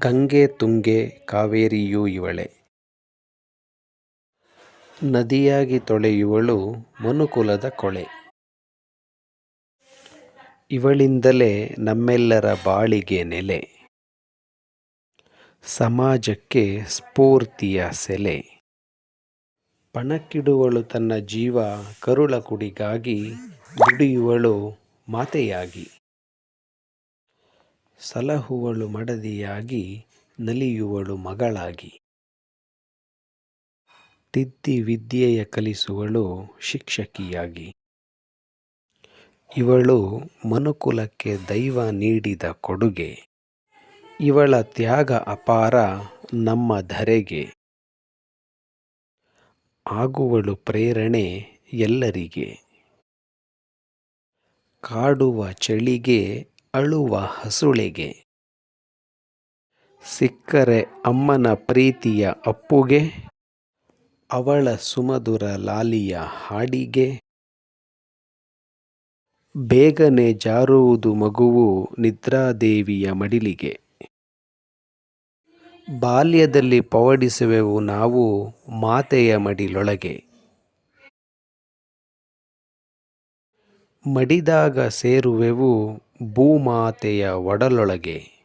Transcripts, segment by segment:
ಗಂಗೆ ತುಂಗೆ ಕಾವೇರಿಯೂ ಇವಳೆ. ನದಿಯಾಗಿ ತೊಳೆಯುವಳು ಮನುಕುಲದ ಕೊಳೆ. ಇವಳಿಂದಲೇ ನಮ್ಮೆಲ್ಲರ ಬಾಳಿಗೆ ನೆಲೆ. ಸಮಾಜಕ್ಕೆ ಸ್ಫೂರ್ತಿಯ ಸೆಲೆ. ಪಣಕ್ಕಿಡುವಳು ತನ್ನ ಜೀವ ಕರುಳ ಕುಡಿಗಾಗಿ ದುಡಿಯುವಳು ಮಾತೆಯಾಗಿ. ಸಲಹುವಳು ಮಡದಿಯಾಗಿ ನಲಿಯುವಳು ಮಗಳಾಗಿ. ತಿದ್ದಿ ವಿದ್ಯೆಯ ಕಲಿಸುವಳು ಶಿಕ್ಷಕಿಯಾಗಿ. ಇವಳು ಮನುಕುಲಕ್ಕೆ ದೈವ ನೀಡಿದ ಕೊಡುಗೆ. ಇವಳ ತ್ಯಾಗ ಅಪಾರ ನಮ್ಮ ಧರೆಗೆ. ಆಗುವಳು ಪ್ರೇರಣೆ ಎಲ್ಲರಿಗೆ. ಕಾಡುವ ಚಳಿಗೆ ಅಳುವ ಹಸುಳೆಗೆ. ಸಿಕ್ಕರೆ ಅಮ್ಮನ ಪ್ರೀತಿಯ ಅಪ್ಪುಗೆ, ಅವಳ ಸುಮಧುರ ಲಾಲಿಯ ಹಾಡಿಗೆ. ಬೇಗನೆ ಜಾರುವುದು ಮಗುವು ನಿದ್ರಾದೇವಿಯ ಮಡಿಲಿಗೆ. ಬಾಲ್ಯದಲ್ಲಿ ಪವಡಿಸುವೆವು ನಾವು ಮಾತೆಯ ಮಡಿಲೊಳಗೆ. ಮಡಿದಾಗ ಸೇರುವೆವು ಭೂಮಾತೆಯ ಒಡಲೊಳಗೆ.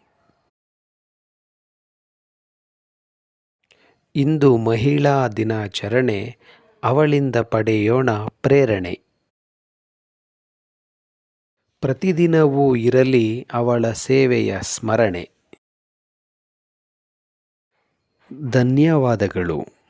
ಇಂದು ಮಹಿಳಾ ದಿನಾಚರಣೆ ಅವಳಿಂದ ಪಡೆಯೋಣ ಪ್ರೇರಣೆ. ಪ್ರತಿದಿನವೂ ಇರಲಿ ಅವಳ ಸೇವೆಯ ಸ್ಮರಣೆ. ಧನ್ಯವಾದಗಳು.